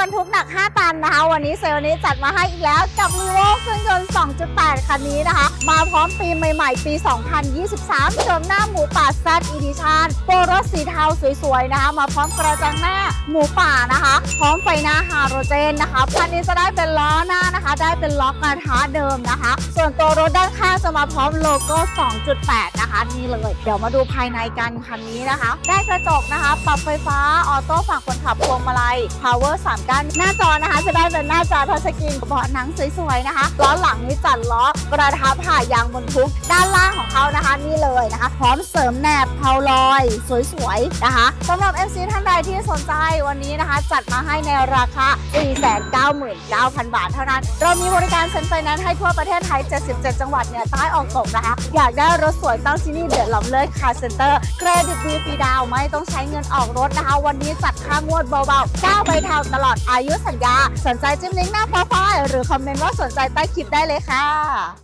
บรรทุกหนัก 5 ตันนะคะ วันนี้เซลล์นี้จัดมาให้อีกแล้วกับรีโวเครื่องยนต์ 2.8 คันนี้นะคะ มาพร้อมปีใหม่ๆ ปี 2023 ชมหน้าหมูป่าแซดอีดิชันโปรรถสีเทาสวยๆนะคะ มาพร้อมกระจังหน้าหมูป่านะคะ พร้อมไฟหน้าฮาโรเจนนะคะคันนี้จะได้เป็นล้อหน้านะคะ ได้เป็นล็อกกระทะเดิมนะคะ ส่วนตัวรถด้านข้างจะมาพร้อมโลโก้ 2.8 นะคะนี่เลยเดี๋ยวมาดูภายในกันคันนี้นะคะ ได้กระจกนะคะ ปรับไฟฟ้าออโต้ฝั่งคนขับพวงมาลัย power 3กันหน้าจอนะคะ จะได้เป็นหน้าจอทัชสกรีนเบาะหนังสวยๆนะคะล้อหลังนี่จัดล้อกระทะผ่ายางบนทุกด้านหลัง นะคะนี่เลยนะคะพร้อมเสริมแหนบเพาลอย สวยๆนะคะสำหรับ MC ท่านใดที่สนใจวันนี้นะคะ จัดมาให้ในราคา 499,000 บาทเท่านั้น เรามีบริการเซ็นไฟแนนซ์ให้ทั่วประเทศไทย 77 จังหวัดเหนือใต้ออกตกนะคะ อยากได้รถสวยต้องที่นี่เดือดล้ำเลิศคาร์เซ็นเตอร์เครดิตดีฟรีดาวไม่ต้องใช้เงินออกรถนะคะ วันนี้จัดค่างวดเบาๆ9ใบเทาตลอดอายุสัญญา สนใจจิ้มลิงก์หน้าโปรไฟล์หรือคอมเมนต์ว่าสนใจใต้คลิปได้เลยค่ะ